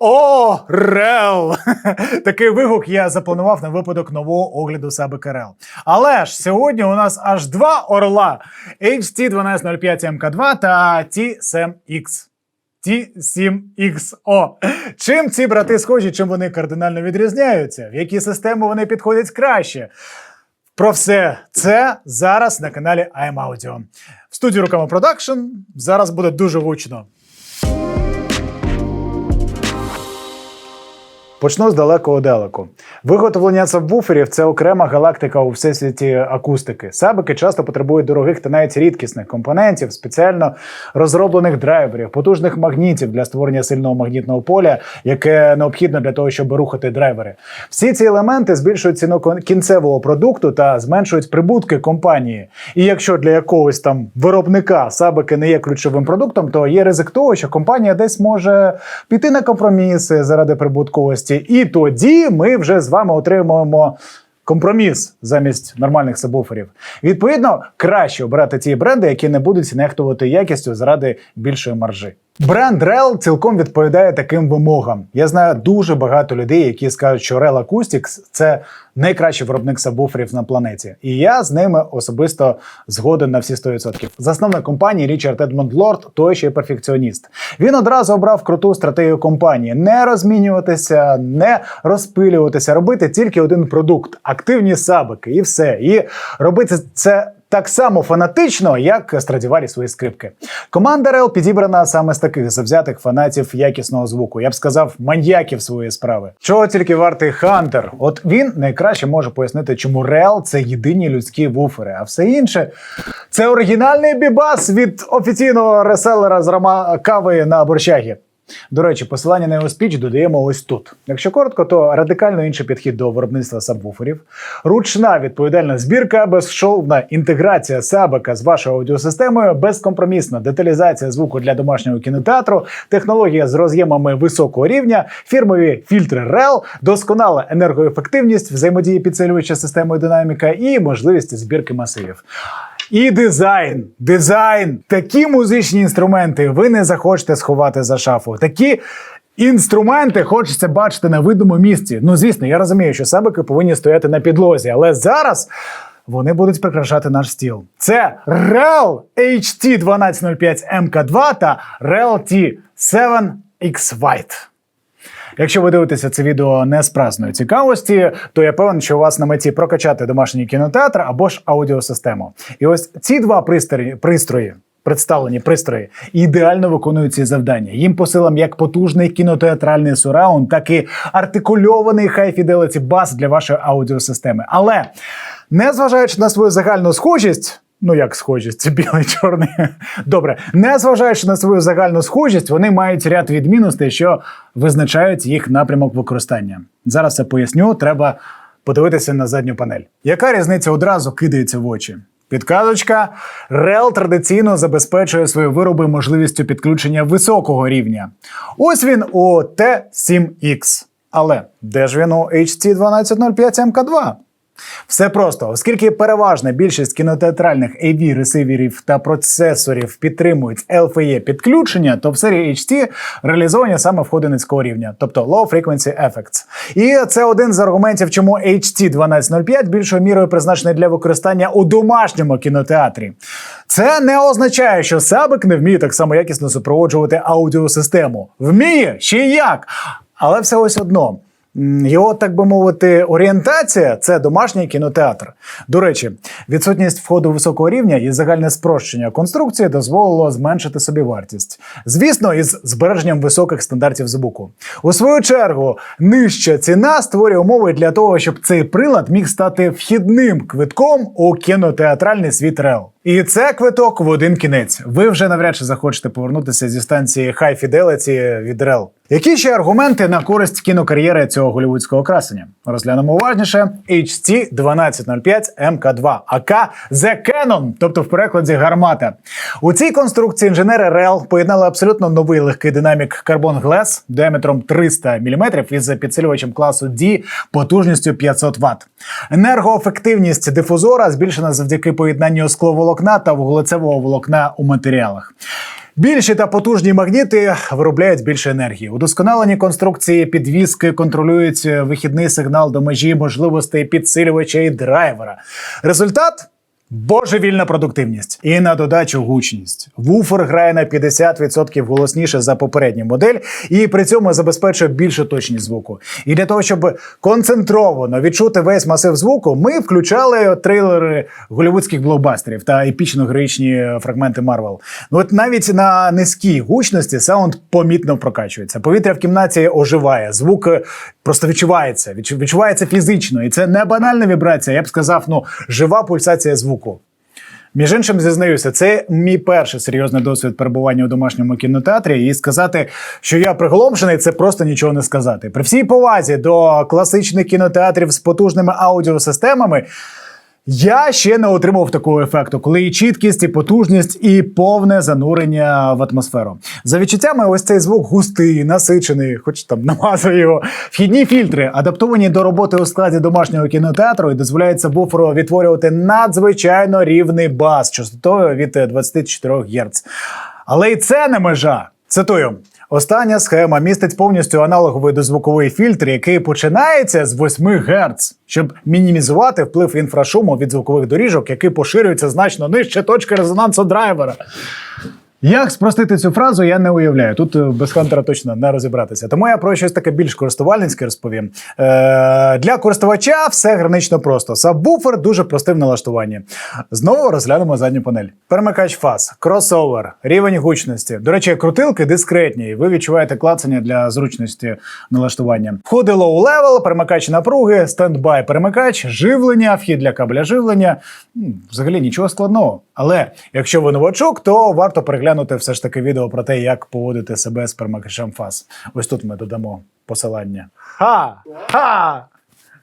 О, Рел! Такий вигук я запланував на випадок нового огляду Саби КРЛ. Але ж сьогодні у нас аж два орла: HT1205 MK2 та T7X. T7XO. Чим ці брати схожі, чим вони кардинально відрізняються? В які системи вони підходять краще? Про все це зараз на каналі I'm Audio. В студії Руками Продакшн зараз буде дуже гучно. Почну з далекого далеко. Виготовлення сабвуферів це окрема галактика у всесвіті акустики. Сабики часто потребують дорогих та навіть рідкісних компонентів, спеціально розроблених драйверів, потужних магнітів для створення сильного магнітного поля, яке необхідно для того, щоб рухати драйвери. Всі ці елементи збільшують ціну кінцевого продукту та зменшують прибутки компанії. І якщо для якогось там виробника сабики не є ключовим продуктом, то є ризик того, що компанія десь може піти на компроміси заради прибутковості. І тоді ми вже з вами отримуємо. Компроміс замість нормальних сабвуферів. Відповідно, краще обирати ті бренди, які не будуть нехтувати якістю заради більшої маржи. Бренд Rel цілком відповідає таким вимогам. Я знаю дуже багато людей, які скажуть, що Rel Acoustics – це найкращий виробник сабвуферів на планеті. І я з ними особисто згоден на всі 100%. Засновник компанії Річард Едмонд Лорд той ще перфекціоніст. Він одразу обрав круту стратегію компанії: не розмінюватися, не розпилюватися, робити тільки один продукт активні сабики, і все. І робити це. Так само фанатично, як Страдіварі свої скрипки. Команда Рел підібрана саме з таких завзятих фанатів якісного звуку. Я б сказав, маньяків своєї справи. Чого тільки вартий Хантер? От він найкраще може пояснити, чому Рел це єдині людські вуфери, а все інше це оригінальний бібас від офіційного реселера з рома кави на борщагі. До речі, посилання на його спіч додаємо ось тут. Якщо коротко, то радикально інший підхід до виробництва сабвуферів, ручна відповідальна збірка, безшовна інтеграція сабика з вашою аудіосистемою, безкомпромісна деталізація звуку для домашнього кінотеатру, технологія з роз'ємами високого рівня, фірмові фільтри REL, досконала енергоефективність, взаємодії підсилювача системою динаміка і можливість збірки масивів. І дизайн, дизайн, такі музичні інструменти ви не захочете сховати за шафу. Такі інструменти хочеться бачити на видному місці. Ну, звісно, я розумію, що сабики повинні стояти на підлозі, але зараз. Вони будуть прикрашати наш стіл. Це REL HT1205 MK2 та REL T7X White. Якщо ви дивитеся це відео не з праздної цікавості, то я певен, що у вас на меті прокачати домашній кінотеатр або ж аудіосистему. І ось ці два пристрої, пристрої. Представлені пристрої ідеально виконують ці завдання. Їм по силам як потужний кінотеатральний сураунд, так і артикульований high fidelity бас для вашої аудіосистеми. Але незважаючи на свою загальну схожість, Ну, як схожість, це білий чорний. Добре, незважаючи на свою загальну схожість, вони мають ряд відмінностей, що визначають їх напрямок використання. Зараз це поясню. Треба подивитися на задню панель. Яка різниця одразу кидається в очі? Підказочка Рел традиційно забезпечує свої вироби можливістю підключення високого рівня. Ось він у Т7X. Але де ж він у HT1205 MK2? Все просто, оскільки переважна більшість кінотеатральних AV ресиверів та процесорів підтримують LFE підключення, то в серії HT реалізовані саме входи низького рівня, тобто Low Frequency Effects. І це один з аргументів, чому HT 1205 більшою мірою призначений для використання у домашньому кінотеатрі. Це не означає, що Сабик не вміє так само якісно супроводжувати аудіосистему. Вміє ще й як. Але все ось одно. Його, так би мовити, орієнтація це домашній кінотеатр. До речі, відсутність входу високого рівня і загальне спрощення конструкції дозволило зменшити собі вартість. Звісно, із збереженням високих стандартів звуку. У свою чергу, нижча ціна створює умови для того, щоб цей прилад міг стати вхідним квитком у кінотеатральний світ РЕЛ. І це квиток в один кінець. Ви вже навряд чи захочете повернутися зі станції High Fidelity від REL. Які ще аргументи на користь кінокар'єри цього голівудського красення? Розглянемо уважніше. HT 1205 MK2, АК The Canon, тобто в перекладі гармата. У цій конструкції інженери REL поєднали абсолютно новий легкий динамік Carbon Glass діаметром 300 мм із підсилювачем класу D потужністю 500 Вт. Енергоефективність дифузора збільшена завдяки поєднанню скловолокна та вуглецевого волокна у матеріалах. Більші та потужні магніти виробляють більше енергії. Удосконалені конструкції підвіски контролюють вихідний сигнал до межі можливостей підсилювача і драйвера. Результат. Божевільна продуктивність і на додачу гучність. Вуфер грає на 50% голосніше за попередню модель, і при цьому забезпечує більшу точність звуку. І для того, щоб концентровано відчути весь масив звуку, ми включали трейлери голівудських блокбастерів та епічно-героїчні фрагменти Марвел. Ну от навіть на низькій гучності саунд помітно прокачується. Повітря в кімнаті оживає, звук е, просто відчувається, відчувається фізично, і це не банальна вібрація. Я б сказав, ну жива пульсація звуку. Між іншим, зізнаюся, це мій перший серйозний досвід перебування у домашньому кінотеатрі. І сказати, що я приголомшений, це просто нічого не сказати. При всій повазі до класичних кінотеатрів з потужними аудіосистемами. Я ще не отримав такого ефекту, коли і чіткість, і потужність, і повне занурення в атмосферу. За відчуттями, ось цей звук густий, насичений, хоч там намазує його. Вхідні фільтри адаптовані до роботи у складі домашнього кінотеатру і дозволяють сабвуферу відтворювати надзвичайно рівний бас частотою від е, 24 Гц. Але і це не межа. Цитую. Остання схема містить повністю аналоговий дозвуковий фільтр, який починається з 8 Гц, щоб мінімізувати вплив інфрашуму від звукових доріжок, які поширюються значно нижче точки резонансу драйвера. Як спростити цю фразу, я не уявляю. Тут е, без хантера точно не розібратися. Тому я про щось таке більш користувальницьке розповім. Е, для користувача все гранично просто. Сабвуфер дуже простий в налаштуванні. Знову розглянемо задню панель. Перемикач фаз, кросовер, рівень гучності. До речі, крутилки дискретні, ви відчуваєте клацання для зручності налаштування. Входи low level, перемикач напруги, стендбай перемикач, живлення, вхід для кабеля живлення. Взагалі нічого складного. Але якщо ви новачок, то варто переглянути все ж таки відео про те, як поводити себе з перемикачем фаз. Ось тут ми додамо посилання. Ха! Ха!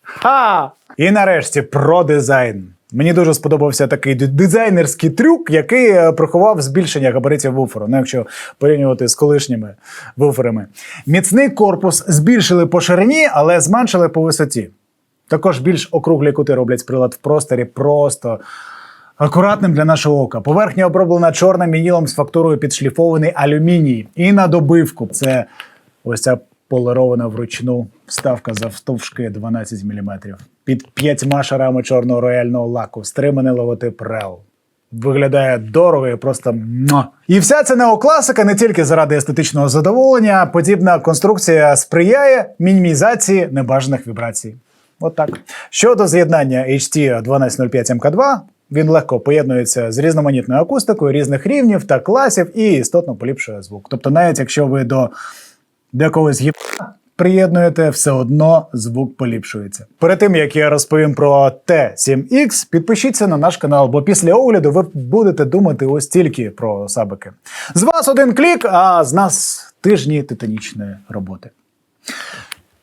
Ха! І нарешті про дизайн. Мені дуже сподобався такий дизайнерський трюк, який е, приховав збільшення габаритів вуферу. Ну, якщо порівнювати з колишніми вуферами. Міцний корпус збільшили по ширині, але зменшили по висоті. Також більш округлі кути роблять прилад в просторі просто акуратним для нашого ока. Поверхня оброблена чорним вінілом з фактурою підшліфований алюміній. І на добивку це ось ця полирована вручну вставка завтовшки 12 мм. Під п'ятьма шарами чорного рояльного лаку, стриманий логотип Рел. Виглядає дорого і просто муа. І вся ця неокласика не тільки заради естетичного задоволення, подібна конструкція сприяє мінімізації небажаних вібрацій. От так. Щодо з'єднання HT 1205 MK2, він легко поєднується з різноманітною акустикою різних рівнів та класів і істотно поліпшує звук. Тобто, навіть якщо ви до, якогось гіп приєднуєте, все одно звук поліпшується. Перед тим як я розповім про T7X, підпишіться на наш канал, бо після огляду ви будете думати ось тільки про сабики. З вас один клік, а з нас тижні титанічної роботи.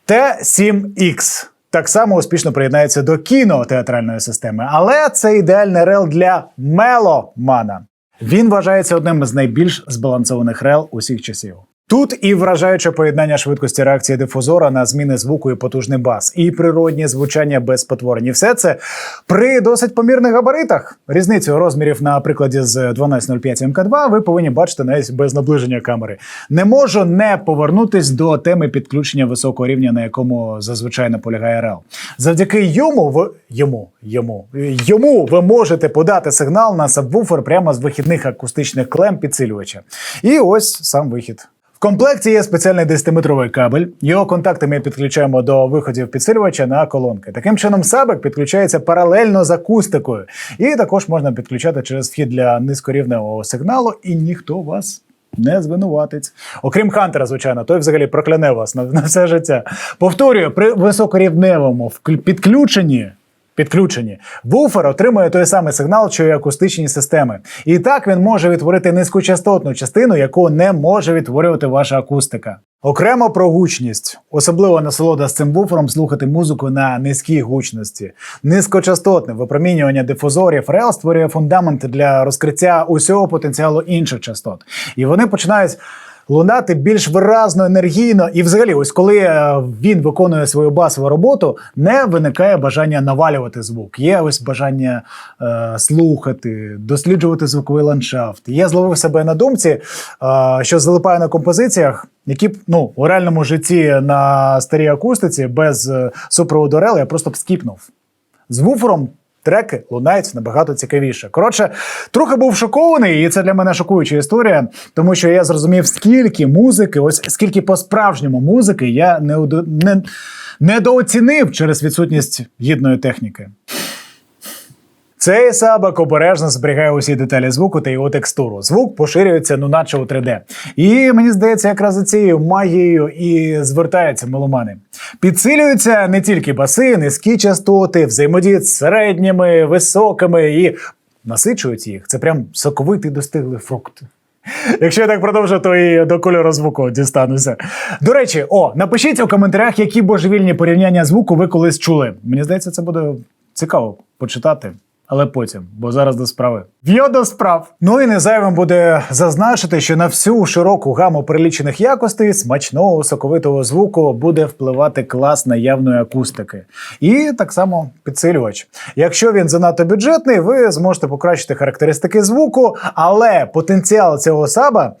Т7X так само успішно приєднається до кінотеатральної системи, але це ідеальний рел для меломана. Він вважається одним з найбільш збалансованих рел усіх часів. Тут і вражаюче поєднання швидкості реакції дифузора на зміни звуку і потужний бас, і природні звучання без потворень. І все це при досить помірних габаритах. Різницю розмірів на прикладі з 1205 МК2 ви повинні бачити навіть без наближення камери. Не можу не повернутись до теми підключення високого рівня, на якому зазвичай наполягає RL. Завдяки йому ви йому, йому, йому ви можете подати сигнал на сабвуфер прямо з вихідних акустичних клем підсилювача. І ось сам вихід. Комплекті є спеціальний 10-метровий кабель. Його контакти ми підключаємо до виходів підсилювача на колонки. Таким чином, сабик підключається паралельно з акустикою, і також можна підключати через вхід для низькорівневого сигналу, і ніхто вас. Не звинуватить. Окрім Хантера, звичайно, той взагалі прокляне вас на, на все життя. Повторюю, при високорівневому підключенні Підключені. Буфер отримує той самий сигнал, що й акустичні системи. І так він може відтворити низькочастотну частину, яку не може відтворювати ваша акустика. Окремо про гучність. Особливо насолода з цим буфером слухати музику на низькій гучності. Низькочастотне випромінювання дифузорів REL створює фундамент для розкриття усього потенціалу інших частот. І вони починають лунати більш виразно, енергійно. І взагалі, ось коли е, він виконує свою басову роботу, не виникає бажання навалювати звук. Є ось бажання е, слухати, досліджувати звуковий ландшафт. Я зловив себе на думці, е, що залипаю на композиціях, які б ну у реальному житті на старій акустиці без е, супроводу рел я просто б скіпнув. З вуфером треки лунають набагато цікавіше. Коротше, трохи був шокований, і це для мене шокуюча історія, тому що я зрозумів, скільки музики, ось скільки по-справжньому музики я не, не, недооцінив через відсутність гідної техніки. Цей сабак обережно зберігає усі деталі звуку та його текстуру. Звук поширюється ну наче у 3D. І мені здається, якраз за цією магією і звертаються меломани. Підсилюються не тільки баси, низькі частоти, взаємодіють з середніми, високими і насичують їх. Це прям соковитий достиглий фрукт. Якщо я так продовжу, то і до кольору звуку дістануся. До речі, о, напишіть у коментарях, які божевільні порівняння звуку ви колись чули. Мені здається, це буде цікаво почитати. Але потім, бо зараз до справи. В'йо до справ. Ну і не зайвим буде зазначити, що на всю широку гаму перелічених якостей смачного соковитого звуку буде впливати клас наявної акустики. І так само підсилювач. Якщо він занадто бюджетний, ви зможете покращити характеристики звуку, але потенціал цього саба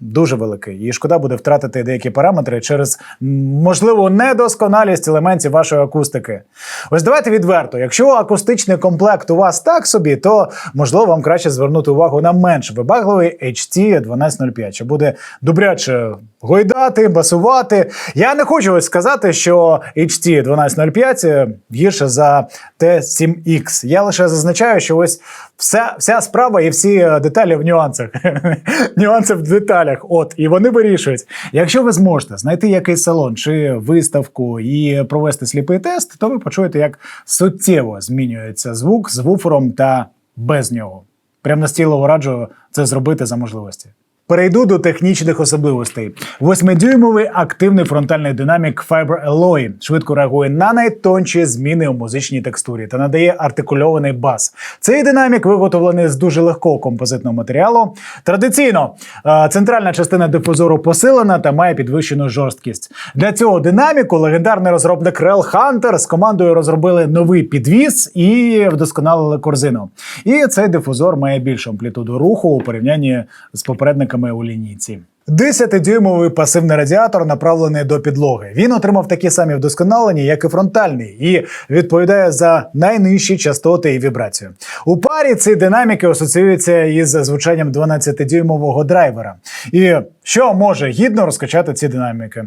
дуже великий. І шкода буде втратити деякі параметри через можливу недосконалість елементів вашої акустики. Ось давайте відверто. Якщо акустичний комплект у вас так собі, то можливо вам краще звернути увагу на менш вибагливий HT 1205, що буде добряче гойдати, басувати. Я не хочу ось сказати, що HT 1205 гірше за T7X. Я лише зазначаю, що ось вся, вся справа і всі е, деталі в нюансах. Нюанси в деталях. От, і вони вирішують. Якщо ви зможете знайти якийсь салон чи виставку і провести сліпий тест, то ви почуєте, як суттєво змінюється звук з вуфером та без нього. Прям настійливо раджу це зробити за можливості. Перейду до технічних особливостей. Восьмидюймовий активний фронтальний динамік Fiber Alloy швидко реагує на найтонші зміни у музичній текстурі та надає артикульований бас. Цей динамік виготовлений з дуже легкого композитного матеріалу. Традиційно е, центральна частина дифузору посилена та має підвищену жорсткість. Для цього динаміку легендарний розробник Rel Hunter з командою розробили новий підвіз і вдосконалили корзину. І цей дифузор має більшу амплітуду руху у порівнянні з попередниками у лінійці. 10-дюймовий пасивний радіатор направлений до підлоги. Він отримав такі самі вдосконалення, як і фронтальний, і відповідає за найнижчі частоти і вібрацію. У парі ці динаміки асоціюються із звучанням 12-дюймового драйвера. І що може гідно розкачати ці динаміки?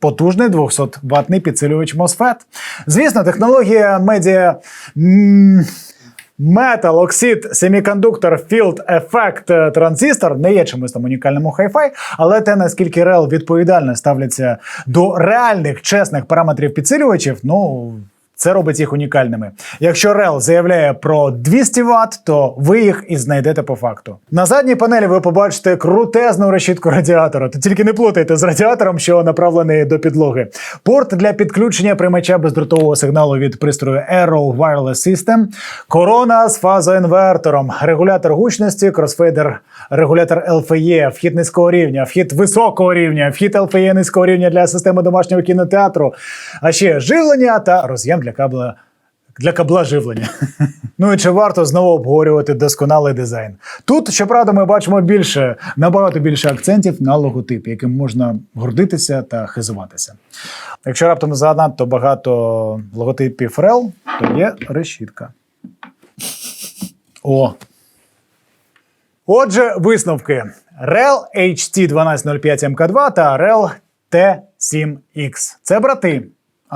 Потужний 200-ваттний підсилювач MOSFET. Звісно, технологія медіа. М, Metal Oxide Semiconductor Field Effect транзистор не є чимось там унікальним у Hi-Fi, але те, наскільки рел відповідально ставляться до реальних чесних параметрів підсилювачів, ну. Це робить їх унікальними. Якщо REL заявляє про 200 Вт, то ви їх і знайдете по факту. На задній панелі ви побачите крутезну решітку радіатора. То тільки не плутайте з радіатором, що направлений до підлоги. Порт для підключення приймача бездротового сигналу від пристрою Aero Wireless System, корона з фазоінвертором, регулятор гучності, кросфейдер, регулятор LFE, вхід низького рівня, вхід високого рівня, вхід LFE низького рівня для системи домашнього кінотеатру, а ще живлення та роз'єм для кабла. Для кабла живлення. ну і чи варто знову обговорювати досконалий дизайн? Тут, щоправда, ми бачимо більше, набагато більше акцентів на логотип, яким можна гордитися та хизуватися. Якщо раптом занадто багато логотипів REL, то є решітка. О, Отже, висновки: REL HT1205 MK2 та REL T7X. Це брати.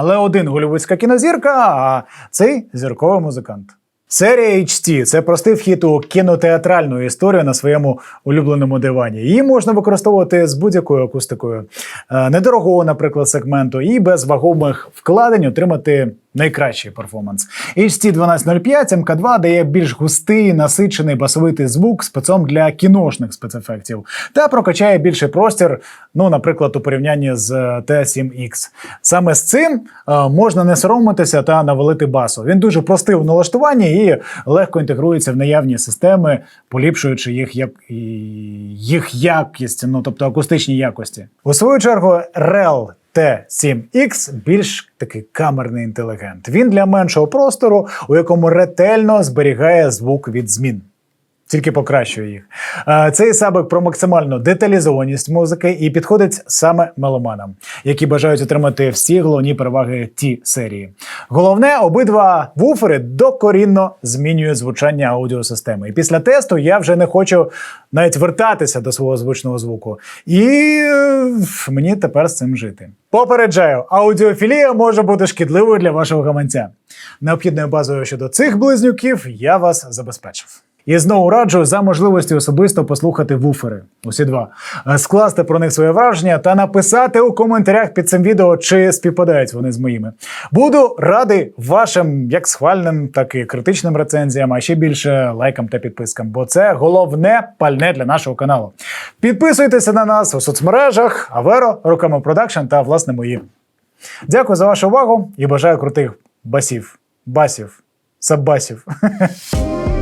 Але один голівудська кінозірка, а цей зірковий музикант. Серія HT – це простий вхід у кінотеатральну історію на своєму улюбленому дивані. Її можна використовувати з будь-якою акустикою, е, недорогого, наприклад, сегменту, і без вагомих вкладень отримати Найкращий перформанс. HT 1205 MK2 дає більш густий, насичений басовитий звук спецом для кіношних спецефектів та прокачає більший простір, ну, наприклад, у порівнянні з е, T7X. Саме з цим е, можна не соромитися та навалити басу. Він дуже простий у налаштуванні і легко інтегрується в наявні системи, поліпшуючи їх як їх якість, ну тобто акустичні якості. У свою чергу, REL T7X більш такий камерний інтелігент. Він для меншого простору, у якому ретельно зберігає звук від змін. Тільки покращує їх. Е, Цей сабик про максимальну деталізованість музики і підходить саме меломанам, які бажають отримати всі головні переваги ті серії. Головне, обидва вуфери докорінно змінюють звучання аудіосистеми. І після тесту я вже не хочу навіть вертатися до свого звичного звуку. І е, мені тепер з цим жити. Попереджаю, аудіофілія може бути шкідливою для вашого гаманця. Необхідною базою щодо цих близнюків я вас забезпечив. І знову раджу за можливості особисто послухати вуфери. Усі два Е, скласти про них своє враження та написати у коментарях під цим відео, чи співпадають вони з моїми. Буду радий вашим як схвальним, так і критичним рецензіям, а ще більше лайкам та підпискам, бо це головне пальне для нашого каналу. Підписуйтеся на нас у соцмережах, Аверо, Руками Продакшн та власне мої. Дякую за вашу увагу і бажаю крутих басів, басів, саббасів.